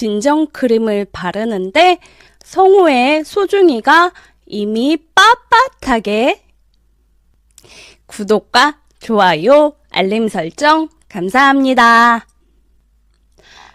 진정 크림을 바르는데 성우의 소중이가 이미 빳빳하게 구독과 좋아요, 알림 설정 감사합니다.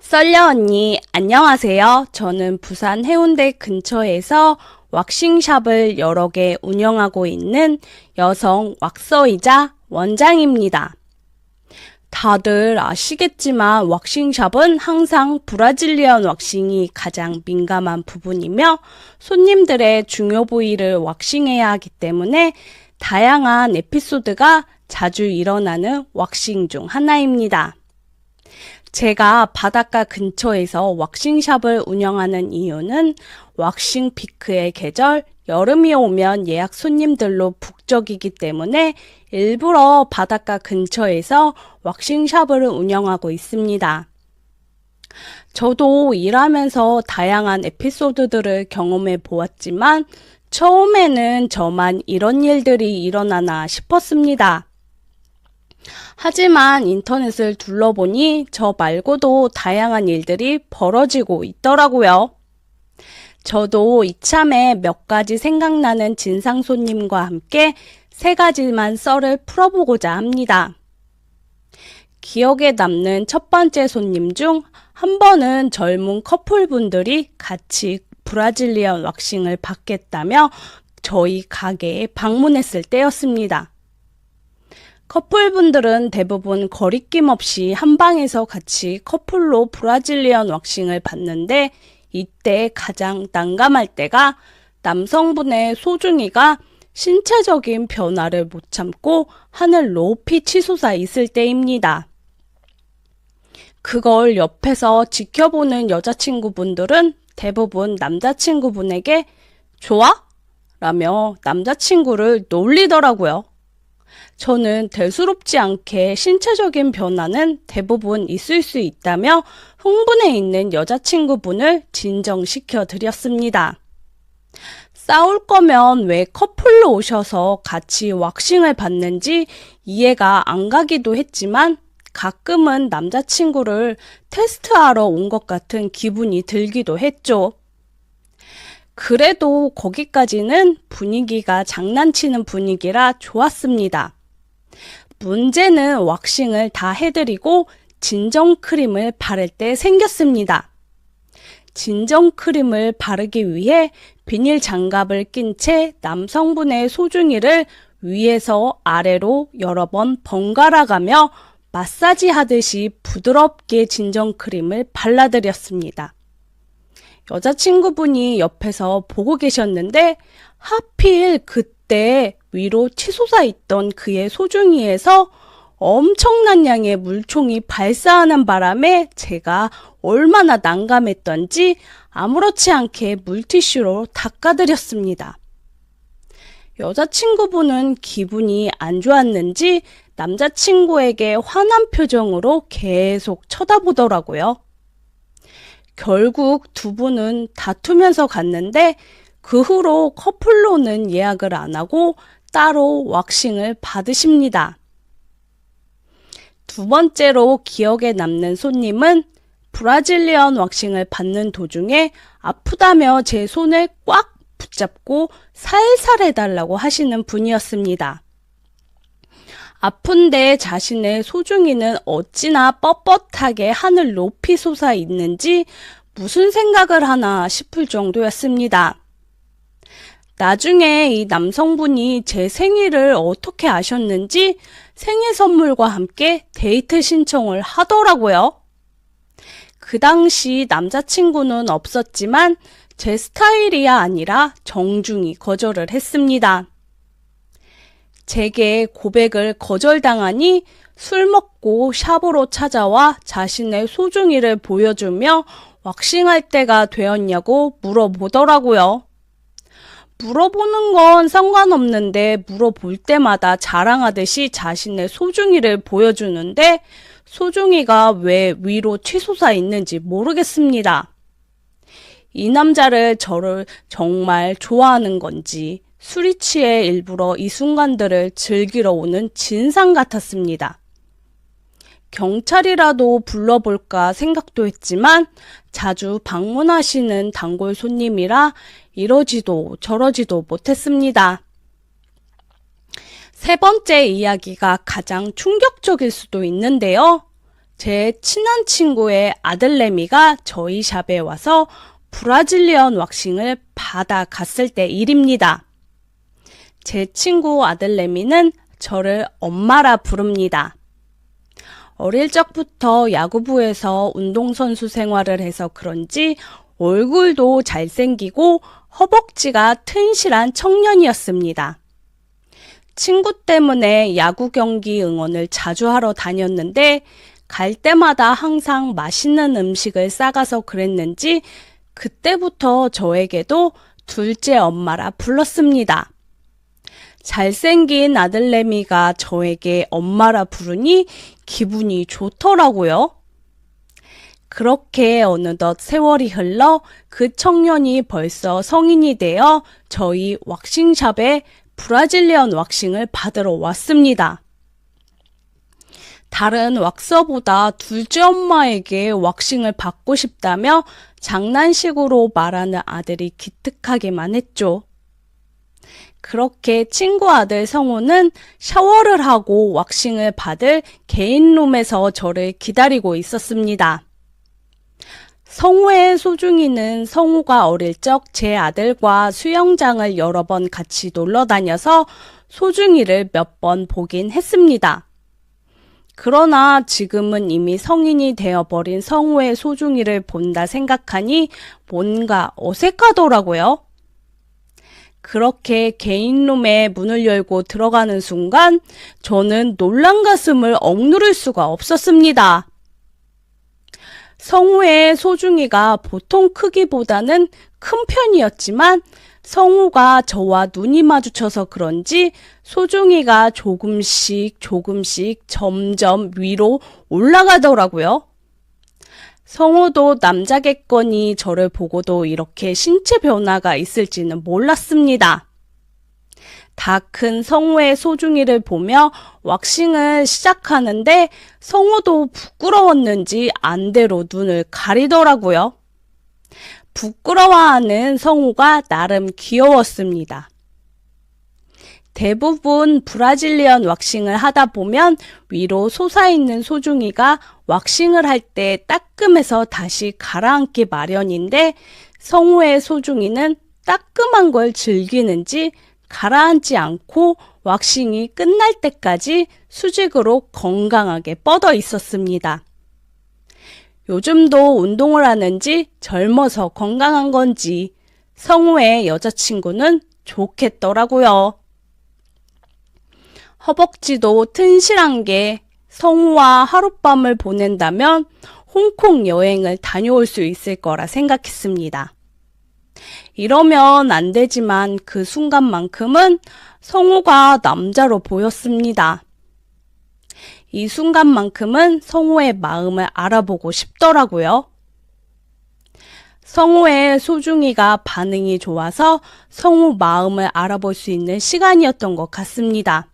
썰려 언니, 안녕하세요. 저는 부산 해운대 근처에서 왁싱샵을 여러 개 운영하고 있는 여성 왁서이자 원장입니다. 다들 아시겠지만 왁싱샵은 항상 브라질리언 왁싱이 가장 민감한 부분이며 손님들의 중요 부위를 왁싱해야 하기 때문에 다양한 에피소드가 자주 일어나는 왁싱 중 하나입니다. 제가 바닷가 근처에서 왁싱샵을 운영하는 이유는 왁싱 피크의 계절, 여름이 오면 예약 손님들로 북적이기 때문에 일부러 바닷가 근처에서 왁싱샵을 운영하고 있습니다. 저도 일하면서 다양한 에피소드들을 경험해 보았지만 처음에는 저만 이런 일들이 일어나나 싶었습니다. 하지만 인터넷을 둘러보니 저 말고도 다양한 일들이 벌어지고 있더라고요. 저도 이참에 몇 가지 생각나는 진상 손님과 함께 세 가지만 썰을 풀어보고자 합니다. 기억에 남는 첫 번째 손님 중 한 번은 젊은 커플분들이 같이 브라질리언 왁싱을 받겠다며 저희 가게에 방문했을 때였습니다. 커플분들은 대부분 거리낌 없이 한 방에서 같이 커플로 브라질리언 왁싱을 받는데 이때 가장 난감할 때가 남성분의 소중이가 신체적인 변화를 못 참고 하늘 높이 치솟아 있을 때입니다. 그걸 옆에서 지켜보는 여자친구분들은 대부분 남자친구분에게 좋아? 라며 남자친구를 놀리더라고요. 저는 대수롭지 않게 신체적인 변화는 대부분 있을 수 있다며 흥분해 있는 여자친구분을 진정시켜 드렸습니다. 싸울 거면 왜 커플로 오셔서 같이 왁싱을 받는지 이해가 안 가기도 했지만 가끔은 남자친구를 테스트하러 온 것 같은 기분이 들기도 했죠. 그래도 거기까지는 분위기가 장난치는 분위기라 좋았습니다. 문제는 왁싱을 다 해드리고 진정 크림을 바를 때 생겼습니다. 진정 크림을 바르기 위해 비닐 장갑을 낀 채 남성분의 소중이를 위에서 아래로 여러 번 번갈아 가며 마사지 하듯이 부드럽게 진정 크림을 발라드렸습니다. 여자친구분이 옆에서 보고 계셨는데 하필 그때 위로 치솟아 있던 그의 소중이에서 엄청난 양의 물총이 발사하는 바람에 제가 얼마나 난감했던지 아무렇지 않게 물티슈로 닦아드렸습니다. 여자친구분은 기분이 안 좋았는지 남자친구에게 화난 표정으로 계속 쳐다보더라고요. 결국 두 분은 다투면서 갔는데 그 후로 커플로는 예약을 안 하고 따로 왁싱을 받으십니다. 두 번째로 기억에 남는 손님은 브라질리언 왁싱을 받는 도중에 아프다며 제 손을 꽉 붙잡고 살살 해달라고 하시는 분이었습니다. 아픈데 자신의 소중이는 어찌나 뻣뻣하게 하늘 높이 솟아 있는지 무슨 생각을 하나 싶을 정도였습니다. 나중에 이 남성분이 제 생일을 어떻게 아셨는지 생일 선물과 함께 데이트 신청을 하더라고요. 그 당시 남자친구는 없었지만 제 스타일이야 아니라 정중히 거절을 했습니다. 제게 고백을 거절당하니 술 먹고 샵으로 찾아와 자신의 소중이를 보여주며 왁싱할 때가 되었냐고 물어보더라고요. 물어보는 건 상관없는데 물어볼 때마다 자랑하듯이 자신의 소중이를 보여주는데 소중이가 왜 위로 치솟아 있는지 모르겠습니다. 이 남자를 저를 정말 좋아하는 건지 취해 일부러 이 순간들을 즐기러 오는 진상 같았습니다. 경찰이라도 불러볼까 생각도 했지만 자주 방문하시는 단골 손님이라 이러지도 저러지도 못했습니다. 세 번째 이야기가 가장 충격적일 수도 있는데요. 제 친한 친구의 아들내미가 저희 샵에 와서 브라질리언 왁싱을 받아 갔을 때 일입니다. 제 친구 아들내미는 저를 엄마라 부릅니다. 어릴 적부터 야구부에서 운동선수 생활을 해서 그런지 얼굴도 잘생기고 허벅지가 튼실한 청년이었습니다. 친구 때문에 야구 경기 응원을 자주 하러 다녔는데 갈 때마다 항상 맛있는 음식을 싸가서 그랬는지 그때부터 저에게도 둘째 엄마라 불렀습니다. 잘생긴 아들내미가 저에게 엄마라 부르니 기분이 좋더라고요. 그렇게 어느덧 세월이 흘러 그 청년이 벌써 성인이 되어 저희 왁싱샵에 브라질리언 왁싱을 받으러 왔습니다. 다른 왁서보다 둘째 엄마에게 왁싱을 받고 싶다며 장난식으로 말하는 아들이 기특하기만 했죠. 그렇게 친구 아들 성우는 샤워를 하고 왁싱을 받을 개인룸에서 저를 기다리고 있었습니다. 성우의 소중이는 성우가 어릴 적 제 아들과 수영장을 여러 번 같이 놀러 다녀서 소중이를 몇 번 보긴 했습니다. 그러나 지금은 이미 성인이 되어버린 성우의 소중이를 본다 생각하니 뭔가 어색하더라고요. 그렇게 개인룸에 문을 열고 들어가는 순간 저는 놀란 가슴을 억누를 수가 없었습니다. 성우의 소중이가 보통 크기보다는 큰 편이었지만 성우가 저와 눈이 마주쳐서 그런지 소중이가 조금씩 조금씩 점점 위로 올라가더라고요. 성우도 남자겠거니 저를 보고도 이렇게 신체 변화가 있을지는 몰랐습니다. 다 큰 성우의 소중이를 보며 왁싱을 시작하는데 성우도 부끄러웠는지 안대로 눈을 가리더라고요. 부끄러워하는 성우가 나름 귀여웠습니다. 대부분 브라질리언 왁싱을 하다 보면 위로 솟아있는 소중이가 왁싱을 할 때 따끔해서 다시 가라앉기 마련인데 성우의 소중이는 따끔한 걸 즐기는지 가라앉지 않고 왁싱이 끝날 때까지 수직으로 건강하게 뻗어 있었습니다. 요즘도 운동을 하는지 젊어서 건강한 건지 성우의 여자친구는 좋겠더라고요. 허벅지도 튼실한 게 성우와 하룻밤을 보낸다면 홍콩 여행을 다녀올 수 있을 거라 생각했습니다. 이러면 안 되지만 그 순간만큼은 성우가 남자로 보였습니다. 이 순간만큼은 성우의 마음을 알아보고 싶더라고요. 성우의 소중이가 반응이 좋아서 성우 마음을 알아볼 수 있는 시간이었던 것 같습니다.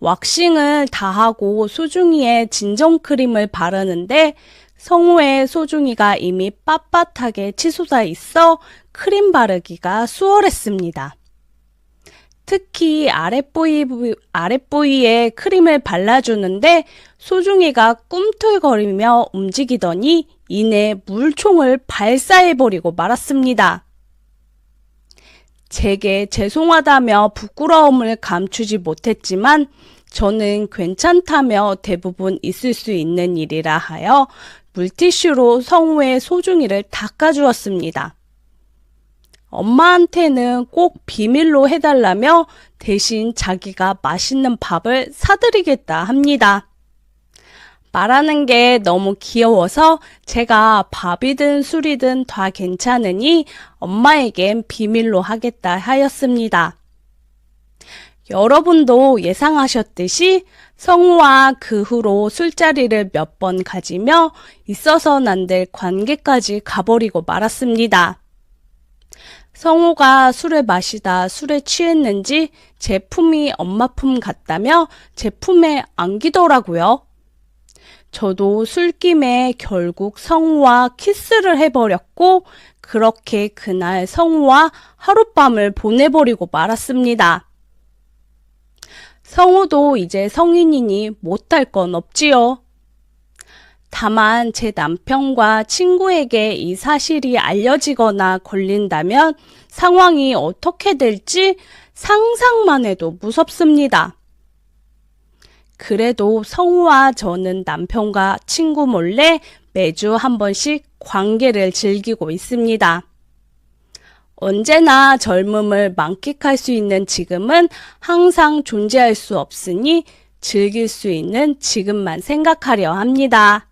왁싱을 다 하고 소중이의 진정 크림을 바르는데 성우의 소중이가 이미 빳빳하게 치솟아 있어 크림 바르기가 수월했습니다. 특히 아랫부위, 아랫부위에 크림을 발라주는데 소중이가 꿈틀거리며 움직이더니 이내 물총을 발사해버리고 말았습니다. 제게 죄송하다며 부끄러움을 감추지 못했지만 저는 괜찮다며 대부분 있을 수 있는 일이라 하여 물티슈로 성우의 소중이를 닦아주었습니다. 엄마한테는 꼭 비밀로 해달라며 대신 자기가 맛있는 밥을 사드리겠다 합니다. 말하는 게 너무 귀여워서 제가 밥이든 술이든 다 괜찮으니 엄마에겐 비밀로 하겠다 하였습니다. 여러분도 예상하셨듯이 성우와 그 후로 술자리를 몇 번 가지며 있어서 안될 관계까지 가버리고 말았습니다. 성우가 술을 마시다 술에 취했는지 제품이 엄마 품 같다며 제품에 안기더라고요. 저도 술김에 결국 성우와 키스를 해버렸고, 그렇게 그날 성우와 하룻밤을 보내버리고 말았습니다. 성우도 이제 성인이니 못할 건 없지요. 다만 제 남편과 친구에게 이 사실이 알려지거나 걸린다면 상황이 어떻게 될지 상상만 해도 무섭습니다. 그래도 성우와 저는 남편과 친구 몰래 매주 한 번씩 관계를 즐기고 있습니다. 언제나 젊음을 만끽할 수 있는 지금은 항상 존재할 수 없으니 즐길 수 있는 지금만 생각하려 합니다.